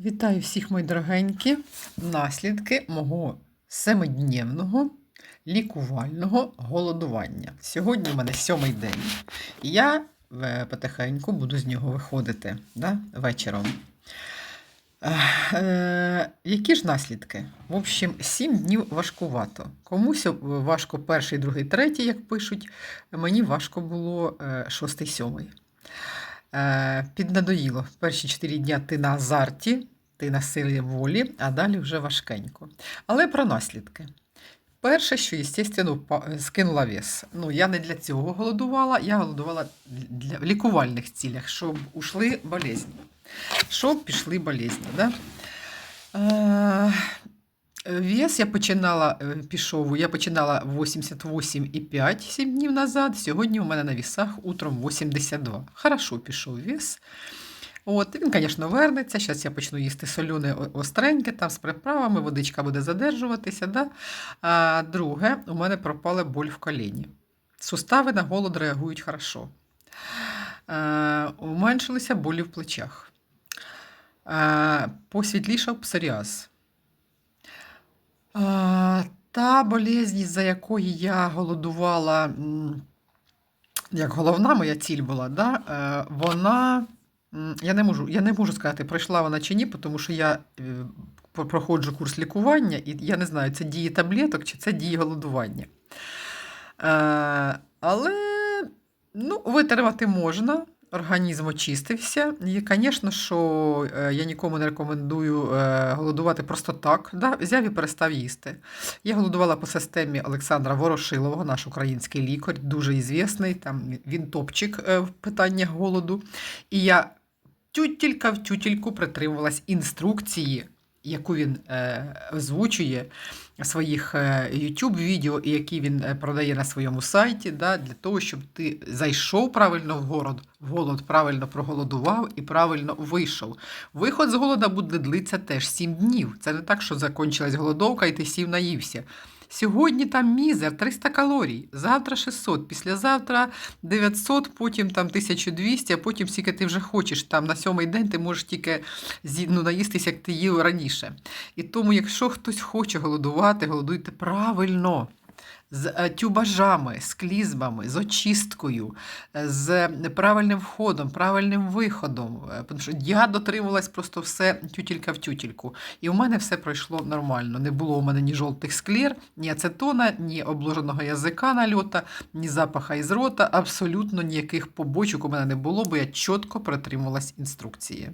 Вітаю всіх, мої дорогенькі, наслідки мого семидневного лікувального голодування. Сьогодні у мене сьомий день, і я е, потихеньку буду з нього виходити да, вечором. Е, які ж наслідки? В общем, сім днів важкувато. Комусь важко перший, другий, третій, як пишуть. Мені важко було е, шостий, сьомий. Е, Піднадоїло. Перші чотири дня ти на азарті, ти на силі волі, а далі вже важкенько. Але про наслідки. Перше, що, звісно, скинула вес. Ну, я не для цього голодувала, я голодувала для лікувальних цілях, щоб ушли болезні. Щоб пішли болезні. Да? Вес я починала, е, пішов, я починала 88,5 7 днів назад. Сьогодні у мене на вісах утром 82. Хорошо пішов вес. От, він, звісно, вернеться. Зараз я почну їсти солене о- остреньке, там з приправами, водичка буде задержуватися. Да? А друге, у мене пропала боль в коліні. Сустави на голод реагують хорошо. Е, уменшилися болі в плечах. Е, посвітлішав псоріаз. Та болезнь, за якої я голодувала, як головна моя ціль була, да, е, вона. Я не можу, я не можу сказати, пройшла вона чи ні, тому що я е, проходжу курс лікування, і я не знаю, це дії таблеток чи це дії голодування. Е, але ну, витримати можна, організм очистився. І, звісно, що е, я нікому не рекомендую е, голодувати просто так. Да? Взяв і перестав їсти. Я голодувала по системі Олександра Ворошилового, наш український лікар, дуже ізвісний. Там він топчик е, в питаннях голоду. І я тютілька в тютільку притримувалась інструкції, яку він е, озвучує своїх е, YouTube відео, і які він е, продає на своєму сайті, да, для того, щоб ти зайшов правильно в город, голод, правильно проголодував і правильно вийшов. Виход з голода буде длитися теж 7 днів. Це не так, що закінчилась голодовка і ти сів наївся. Сьогодні там мізер 300 калорій, завтра 600, післязавтра 900, потім там 1200, а потім скільки ти вже хочеш. Там на сьомий день ти можеш тільки ну, наїстися, як ти їв раніше. І тому, якщо хтось хоче голодувати, голодуйте правильно. З е, тюбажами, з клізмами, з очисткою, е, з правильним входом, правильним виходом. Е, Тому що я дотримувалась просто все тютілька в тютільку. І у мене все пройшло нормально. Не було у мене ні жовтих склір, ні ацетона, ні обложеного язика нальота, ні запаха із рота. Абсолютно ніяких побочок у мене не було, бо я чітко притримувалась інструкції.